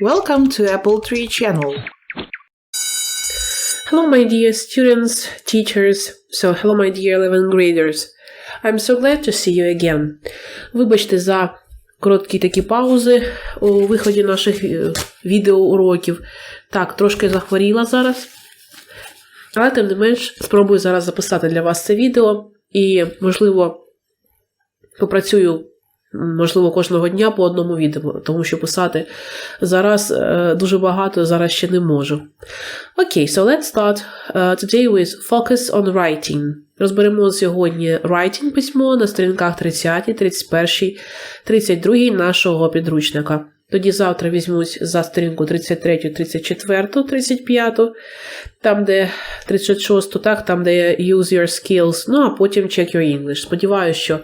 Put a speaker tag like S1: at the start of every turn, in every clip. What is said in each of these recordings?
S1: Welcome to Apple Tree channel. Hello, my dear students, teachers, so hello, my dear 11 graders. I'm so glad to see you again. Вибачте за короткі такі паузи у виході наших е, відеоуроків. Так, трошки захворіла зараз. Але тим не менш, спробую зараз записати для вас це відео і, можливо, попрацюю, можливо, кожного дня по одному відео, тому що писати зараз е, дуже багато, зараз ще не можу. Окей, so let's start uh, today with focus on writing. Розберемо сьогодні writing письмо на сторінках 30, 31, 32 нашого підручника. Тоді завтра візьмусь за сторінку 33, 34, 35, там, де 36, так, там, де use your skills, ну а потім check your English. Сподіваюся, що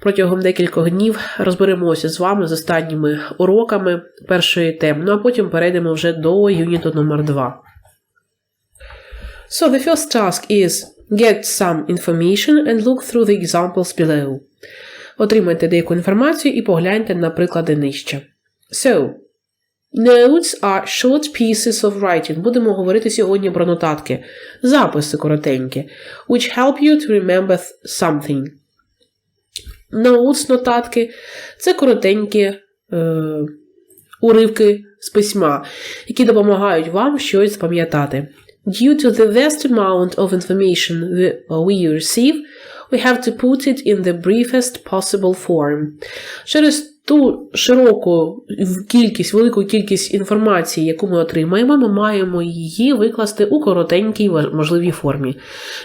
S1: протягом декількох днів розберемося з вами з останніми уроками першої теми, ну а потім перейдемо вже до юніту номер 2. So the first task is get some information and look through the examples below. Отримайте деяку інформацію і погляньте на приклади нижче. So, notes are short pieces of writing. Будемо говорити сьогодні про нотатки. Записи коротенькі. Which help you to remember something. Notes, нотатки це коротенькі е, уривки з письма, які допомагають вам щось запам'ятати. Due to the vast amount of information we receive, we have to put it in the briefest possible form. Через ту широку кількість, велику кількість інформації, яку ми отримаємо, ми маємо її викласти у коротенькій можливій формі.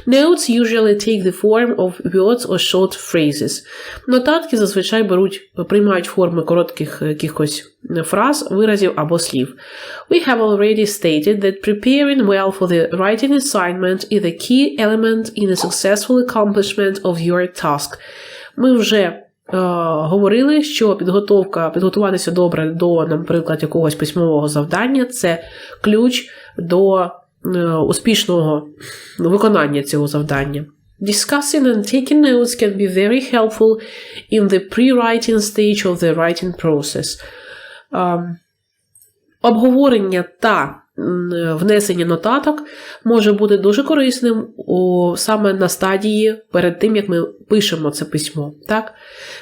S1: Notes usually take the form of words or short phrases. Нотатки зазвичай беруть, приймають форми коротких якихось фраз, виразів або слів. We have already stated that preparing well for the writing assignment is a key element in the successful accomplishment of your task. Ми вже Е, говорили, що підготовка, підготуватися добре до, наприклад, якогось письмового завдання це ключ до е, успішного виконання цього завдання. Discussing and taking notes can be very helpful in the pre-writing stage of the writing process. Um, обговорення та внесення нотаток може бути дуже корисним у, саме на стадії перед тим, як ми пишемо це письмо. Так?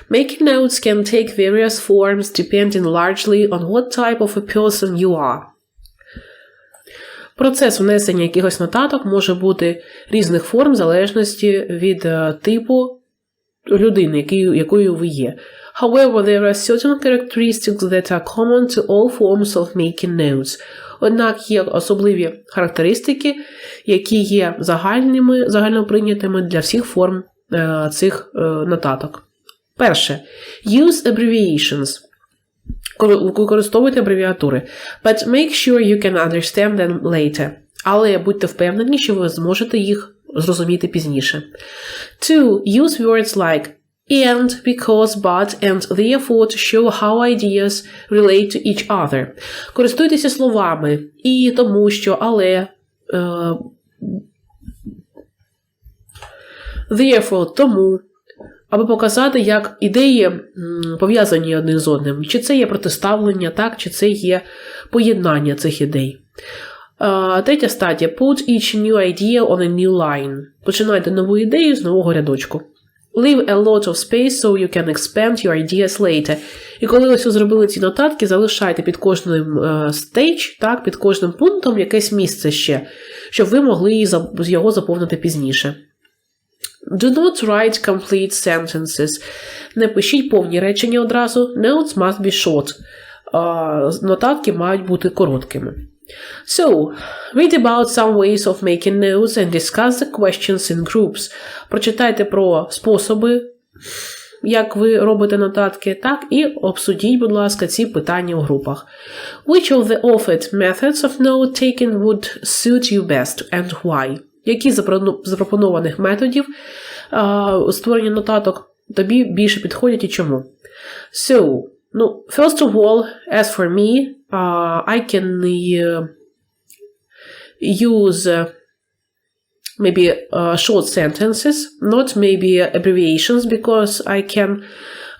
S1: Making notes can take various forms depending largely on what type of a person you are. Процес внесення якихось нотаток може бути різних форм в залежності від типу людини, якою ви є. However, there are certain characteristics that are common to all forms of making notes. Однак є особливі характеристики, які є загальними, загальноприйнятими для всіх форм е, цих е, нотаток. Перше. Use abbreviations. Використовуйте абревіатури. But make sure you can understand them later. Але будьте впевнені, що ви зможете їх зрозуміти пізніше. Two. Use words like and, because, but, and therefore to show how ideas relate to each other. Користуйтеся словами і тому, що, але. Uh, therefore, тому. Аби показати, як ідеї пов'язані один з одним. Чи це є протиставлення, так, чи це є поєднання цих ідей. Uh, третя стадія. Put each new idea on a new line. Починайте нову ідею з нового рядочку. Leave a lot of space so you can expand your ideas later. І коли ось зробили ці нотатки, залишайте під кожним стейдж, так, під кожним пунктом якесь місце ще, щоб ви могли його заповнити пізніше. Do not write complete sentences. Не пишіть повні речення одразу. Notes must be short. Uh, нотатки мають бути короткими. So, read about some ways of making notes and discuss the questions in groups. Прочитайте про способи, як ви робите нотатки, так і обсудіть, будь ласка, ці питання у групах. Which of the offered methods of note taking would suit you best and why? Які запропонованих методів створення нотаток тобі більше підходять і чому? So, ну, first of all, as for me, uh, I can uh, use maybe uh, short sentences, not maybe abbreviations, because I can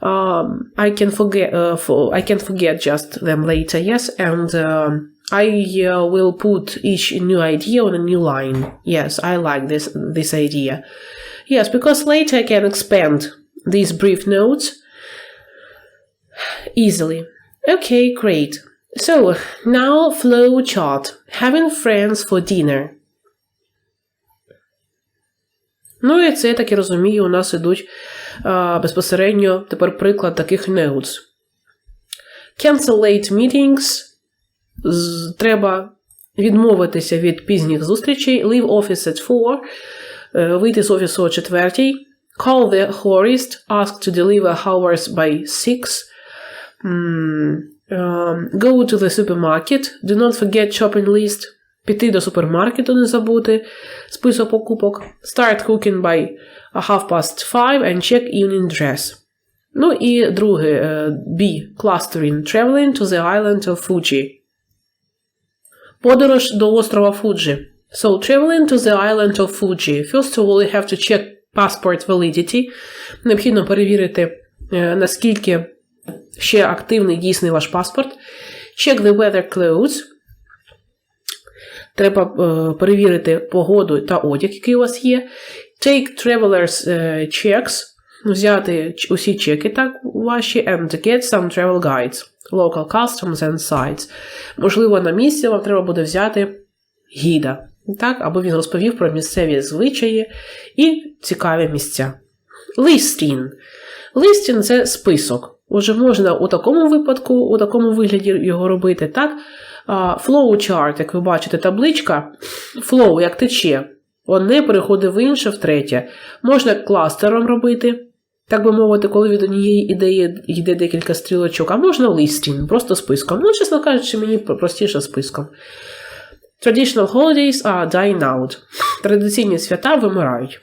S1: um, I can forget uh, for I can forget just them later. Yes, and um, I uh, will put each new idea on a new line. Yes, I like this this idea. Yes, because later I can expand these brief notes easily. Okay, great. So now flow chart. Having friends for dinner. Ну і це, так і розумію, у нас ідуть а, безпосередньо тепер приклад таких notes. Cancel late meetings. З, треба відмовитися від пізніх зустрічей. Leave office at 4. е, Вийти з офісу о 4. Call the florist. Ask to deliver hours by 6. Mm, um, go to the supermarket. Do not forget shopping list. Піти до супермаркету, не забути список покупок. Start cooking by half past five and check evening dress. Ну і друге е, B. Clustering. Traveling to the island of Fuji. Подорож до острова Фуджі. So, traveling to the island of Fuji. First of all, you have to check passport validity. Необхідно перевірити, е, наскільки ще активний дійсний ваш паспорт. Check the weather clothes. Треба е, перевірити погоду та одяг, який у вас є. Take travelers е, checks. Взяти усі чеки так ваші and get some travel guides. Local customs and sites. Можливо, на місці вам треба буде взяти гіда. Так, аби він розповів про місцеві звичаї і цікаві місця. Listing. Listing – це список. Отже, можна у такому випадку, у такому вигляді його робити, так? Flow chart, як ви бачите, табличка, flow, як тече, одне переходить в інше, в третє. Можна кластером робити, так би мовити, коли від однієї ідеї йде декілька стрілочок, а можна listing, просто списком. Ну, чесно кажучи, мені простіше списком. Traditional holidays are dying out. Традиційні свята вимирають.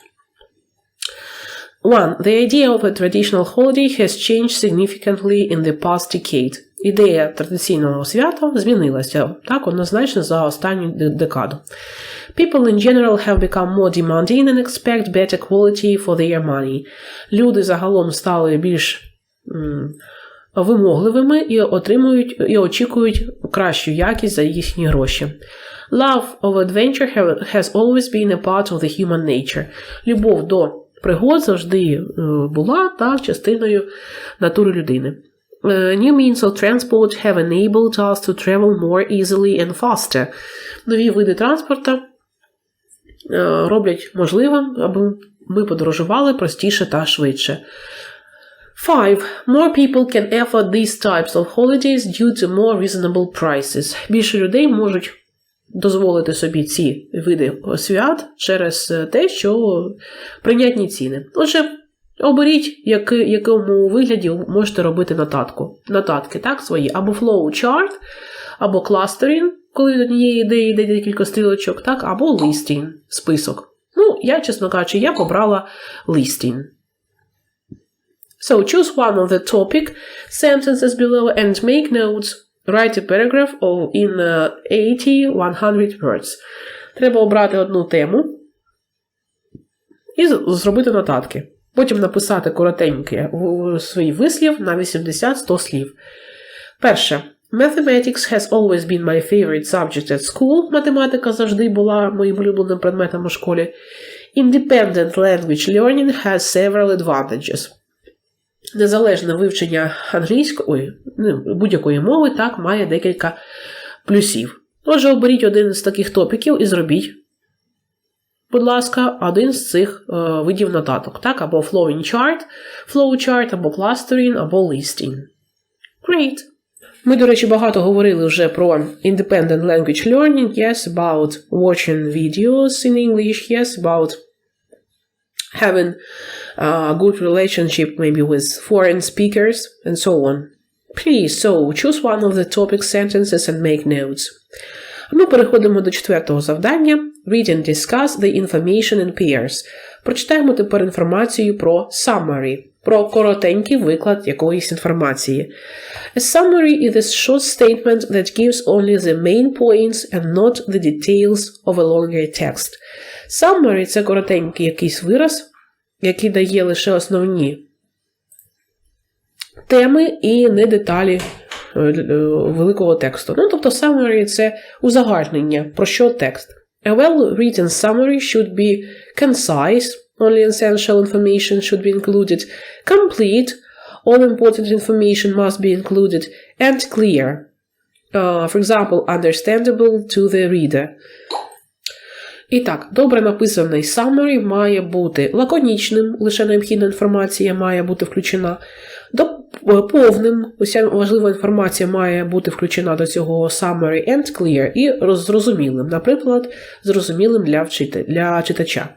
S1: 1. The idea of a traditional holiday has changed significantly in the past decade. Ідея традиційного свята змінилася так однозначно за останню декаду. People in general have become more demanding and expect better quality for their money. Люди загалом стали більш м, вимогливими і отримують і очікують кращу якість за їхні гроші. Love of adventure has always been a part of the human nature. Любов до пригод завжди е, була так частиною натури людини. Е, New means of transport have enabled us to travel more easily and faster. Нові види транспорту е, роблять можливим, аби ми подорожували простіше та швидше. 5. More people can afford these types of holidays due to more reasonable prices. Більше людей можуть дозволити собі ці види свят через те, що прийнятні ціни. Отже, оберіть, який, якому вигляді ви можете робити нотатку. Нотатки, так, свої, або flow chart, або clustering, коли від однієї ідеї йде декілька стрілочок, так, або listing, список. Ну, я, чесно кажучи, я побрала listing. So choose one of the topic sentences below and make notes. Write a paragraph of in uh, 80-100 words. Треба обрати одну тему і зробити нотатки. Потім написати коротенький в- свій вислів на 80-100 слів. Перше. Mathematics has always been my favorite subject at school. Математика завжди була моїм улюбленим предметом у школі. Independent language learning has several advantages. Незалежне вивчення англійської, ну, будь-якої мови так має декілька плюсів. Отже, оберіть один з таких топіків і зробіть, будь ласка, один з цих е, видів нотаток, так, або flowing chart, flow chart, або clustering, або listing. Great. Ми, до речі, багато говорили вже про independent language learning, yes, about watching videos in English, yes, about having a good relationship maybe with foreign speakers and so on. Please, so choose one of the topic sentences and make notes. А ми переходимо до четвертого завдання. Read and discuss the information in pairs. Прочитаємо тепер інформацію про summary, про коротенький виклад якоїсь інформації. A summary is a short statement that gives only the main points and not the details of a longer text. Summary – це коротенький якийсь вираз, який дає лише основні теми і не деталі е, е, великого тексту. Ну, тобто, summary – це узагальнення, про що текст. A well-written summary should be concise, only essential information should be included, complete, all important information must be included, and clear. Uh, for example, understandable to the reader. І так, добре написаний summary має бути лаконічним, лише необхідна інформація має бути включена. Е, повним, уся важлива інформація має бути включена до цього summary and clear і зрозумілим, наприклад, зрозумілим для, вчити, для читача.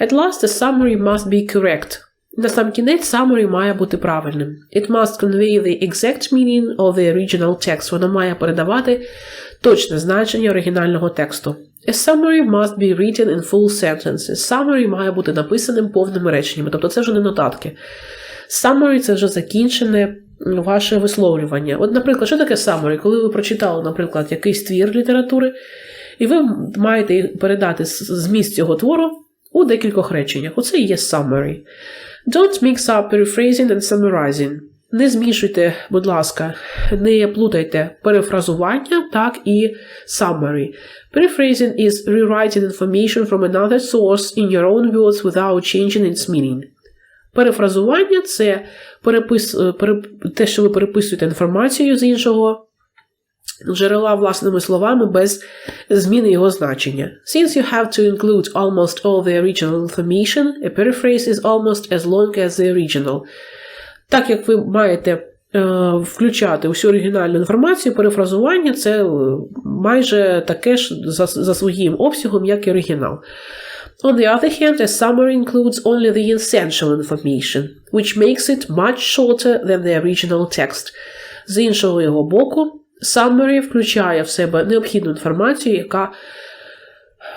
S1: At last, the summary must be correct. На сам кінець summary має бути правильним. It must convey the exact meaning of the original text. Воно має передавати точне значення оригінального тексту. A summary must be written in full sentences. Summary має бути написаним повними реченнями, тобто це вже не нотатки. Summary – це вже закінчене ваше висловлювання. От, наприклад, що таке summary? Коли ви прочитали, наприклад, якийсь твір літератури, і ви маєте передати зміст цього твору у декількох реченнях. Оце і є summary. Don't mix up paraphrasing and summarizing. Не змішуйте, будь ласка, не плутайте перефразування, так і summary. Paraphrasing is rewriting information from another source in your own words without changing its meaning. Перефразування це перепис, переп, те, що ви переписуєте інформацію з іншого джерела власними словами без зміни його значення. Since you have to include almost all the original information, a paraphrase is almost as long as the original. Так як ви маєте е, включати всю оригінальну інформацію, перефразування це майже таке ж за, за своїм обсягом, як і оригінал. On the other hand, a summary includes only the essential information, which makes it much shorter than the original text. З іншого його боку, summary включає в себе необхідну інформацію, яка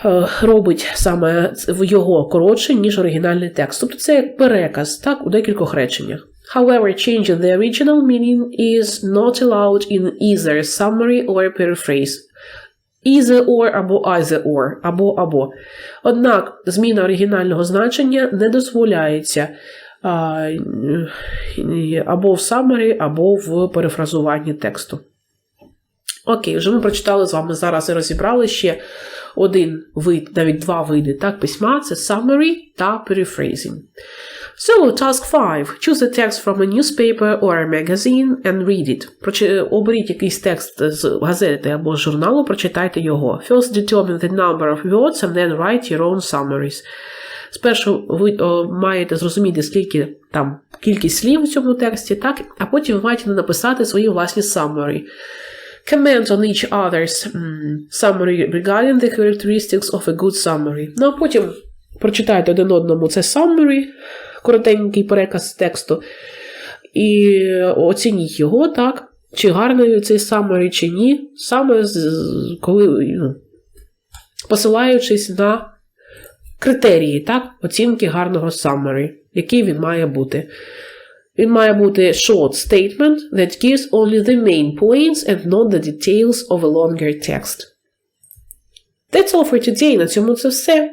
S1: е, робить саме його коротше, ніж оригінальний текст. Тобто це як переказ, так, у декількох реченнях. However, changing the original meaning is not allowed in either summary or paraphrase. Either or або either or, або або. Однак зміна оригінального значення не дозволяється а, або в summary, або в перефразуванні тексту. Окей, вже ми прочитали з вами зараз і розібрали ще один вид, навіть два види так, письма це summary та paraphrasing. So, task 5. Choose a text from a newspaper or a magazine and read it. Оберіть якийсь текст з газети або журналу, прочитайте його. First determine the number of words and then write your own summaries. Спершу ви о, маєте зрозуміти, скільки там кількість слів у цьому тексті, так, а потім ви маєте написати свої власні summary. Comment on each other's um, summary regarding the characteristics of a good summary. Ну, а потім прочитайте один одному це summary, коротенький переказ тексту, і оцініть його, так, чи гарний цей summary, чи ні, саме коли, ну, посилаючись на критерії, так, оцінки гарного summary, який він має бути. Він має бути short statement that gives only the main points and not the details of a longer text. That's all for today. На цьому це все.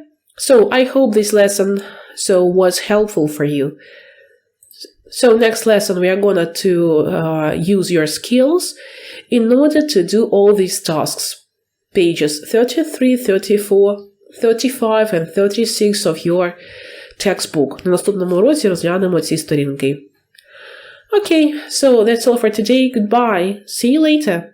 S1: So, I hope this lesson so was helpful for you. So next lesson we are gonna to uh, use your skills in order to do all these tasks. Pages 33, 34, 35 and 36 of your textbook. На наступному уроці розглянемо ці сторінки. Okay, so that's all for today. Goodbye. See you later.